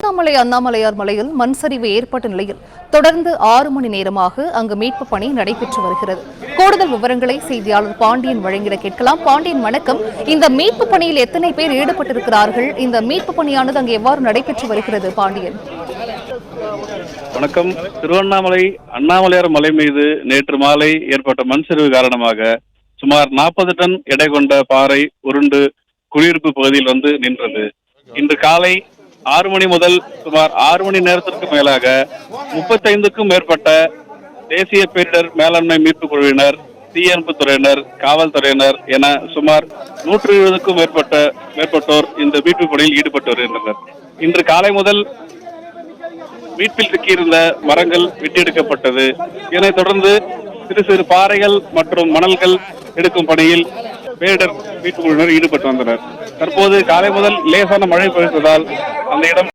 திருவண்ணாமலை அண்ணாமலையார் மலையில் மண் சரிவு ஏற்பட்ட நிலையில் தொடர்ந்து ஆறு மணி நேரமாக அங்கு மீட்பு பணி நடைபெற்று வருகிறது. கூடுதல் விவரங்களை செய்தியாளர் பாண்டியன் வழங்கிட கேட்கலாம். பாண்டியன் வணக்கம். இந்த மீட்பு பணியில் எத்தனை பேர் ஈடுபட்டிருக்கிறார்கள்? இந்த மீட்பு பணியானது அங்கு எவ்வாறு நடைபெற்று வருகிறது பாண்டியன்? வணக்கம். திருவண்ணாமலை அண்ணாமலையார் மலை மீது நேற்று மாலை ஏற்பட்ட மண் சரிவு காரணமாக சுமார் நாற்பது டன் எடை கொண்ட பாறை உருண்டு குடியிருப்பு பகுதியில் வந்து நின்றது. இன்று காலை ஆறு மணி முதல் சுமார் ஆறு மணி நேரத்திற்கு மேலாக முப்பத்தைந்துக்கும் மேற்பட்ட தேசிய பேரிடர் மேலாண்மை மீட்பு குழுவினர் தீயணைப்பு துறையினர் காவல்துறையினர் என சுமார் நூற்று இருபதுக்கும் மேற்பட்ட மேற்பட்டோர் இந்த மீட்பு பணியில் ஈடுபட்டு வருகின்றனர். இன்று காலை முதல் வீட்டில் சிக்கியிருந்த மரங்கள் வெட்டியெடுக்கப்பட்டது. இதனைத் தொடர்ந்து சிறு சிறு பாறைகள் மற்றும் மணல்கள் எடுக்கும் பணியில் பேரிடர் மீட்புக் குழுவினர் ஈடுபட்டு வந்தனர். தற்போது காலை முதல் லேசான மழை பெய்ததால் அந்த இடம்